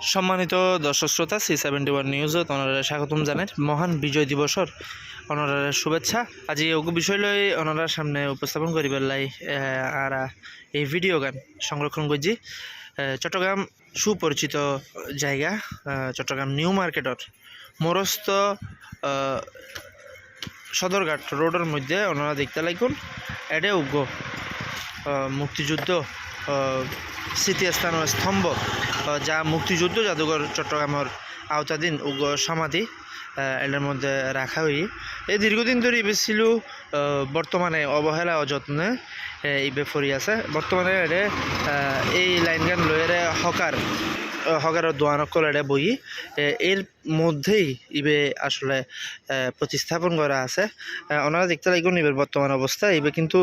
সম্মানিত দর্শক শ্রোতা সি সেভেন্টি ওয়ান নিউজত অনারা স্বাগতম জানাই। মহান বিজয় দিবসর ওনারা শুভেচ্ছা। আজি ওগু বিষয় লই ওনারা সামনে উপস্থাপন করিবার লাই আর এই ভিডিও গান সংরক্ষণ করছি। চট্টগ্রাম সুপরিচিত জায়গা চট্টগ্রাম নিউ মার্কেটর মরস্ত সদরঘাট রোডের মধ্যে ওনারা দেখতে লাগুন এডে উগ্র মুক্তিযুদ্ধ স্মৃতিস্থান স্তম্ভ যা মুক্তিযুদ্ধ জাদুঘর চট্টগ্রামের আওতাধীন সমাধি এটার মধ্যে রাখা হই এই দীর্ঘদিন ধরে বেশিল বর্তমানে অবহেলা অযত্নে ইবে ফরি আছে। বর্তমানে এডে এই লাইন গান লয়েরে হকার হকারের দোয়ানকল এডে বই এর মধ্যেই ইবে আসলে প্রতিস্থাপন করা আছে। ওনারা দেখতে লাগবেন ইবের বর্তমান অবস্থা ইবে কিন্তু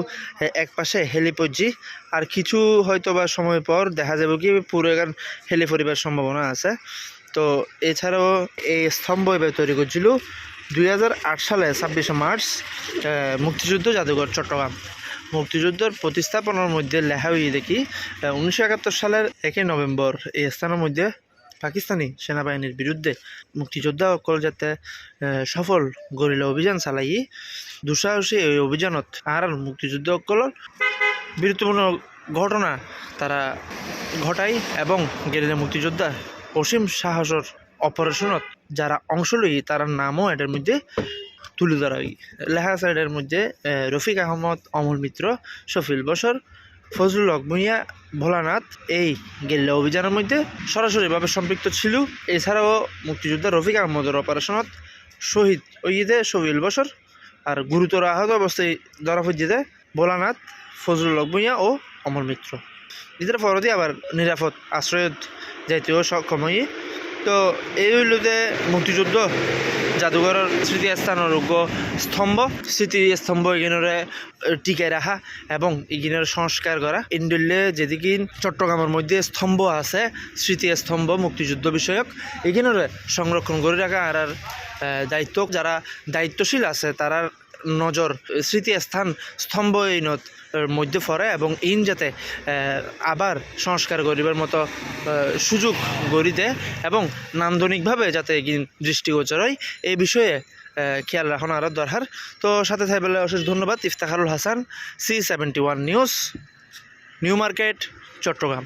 এক পাশে হেলিপজি আর কিছু হয়তো বা সময় পর দেখা যাবে কি পুরো এখান হেলি পরিবার সম্ভাবনা আছে। তো এছাড়াও এই স্তম্ভ এবার তৈরি করছিল দু হাজার আট সালে ছাব্বিশে মার্চ মুক্তিযুদ্ধ জাদুঘর চট্টগ্রাম। মুক্তিযুদ্ধের প্রতিস্থাপনের মধ্যে লেখা হয়ে দেখি উনিশশো একাত্তর সালের একই নভেম্বর এই স্থানের মধ্যে পাকিস্তানি সেনাবাহিনীর বিরুদ্ধে মুক্তিযোদ্ধা অকল যাতে সফল গরিলা অভিযান চালাই দুঃসাহসী এই অভিযানত আর মুক্তিযুদ্ধ অকলর বীরত্বপূর্ণ ঘটনা তারা ঘটায় এবং গেরিলা মুক্তিযোদ্ধা অসীম সাহসর অপারেশনত যারা অংশ লই তার নামও এটার মধ্যে তুলে ধরা হয় লেখা সাইডের মধ্যে রফিক আহমদ, অমল মিত্র, শফিল বসর, ফজলুল হক ভূঁইয়া, ভোলানাথ, এই গেরিলা অভিযানের মধ্যে সরাসরিভাবে সম্পৃক্ত ছিল। এছাড়াও মুক্তিযোদ্ধা রফিক আহমদের অপারেশনত শহীদ ওইদে শফিল বসর আর গুরুতর আহত অবস্থায় ধরা পড়ছে ভোলানাথ, ফজলুল হক ভূঁইয়া ও অমর মিত্র। এদের পরদি আবার নিরাপদ আশ্রয় যাইতেও সক্ষম হই তো এই হইল যে মুক্তিযুদ্ধ, জাদুঘরের স্মৃতিস্থানের যোগ্য স্তম্ভ। স্মৃতিস্তম্ভ এখানে টিকায় রাখা এবং এখানের সংস্কার করা ইন্ডুল্লে যেদিকে চট্টগ্রামের মধ্যে স্তম্ভ আছে, স্মৃতিস্তম্ভ, মুক্তিযুদ্ধ বিষয়ক এখানের সংরক্ষণ করে রাখা আর দায়িত্ব যারা দায়িত্বশীল আছে তারা নজর, স্মৃতিস্থান স্তম্ভ এই নত এর মধ্যে পড়ে এবং ইন যাতে আবার সংস্কার করিবার মতো সুযোগ গড়ি দেয় এবং নান্দনিকভাবে যাতে এগিন দৃষ্টিগোচর হয় এই বিষয়ে খেয়াল রাখানো আরও দরকার। তো সাথে থাকবে অশেষ ধন্যবাদ, Iftakharul Hasan, C seventy one News, New Market, Chattogram.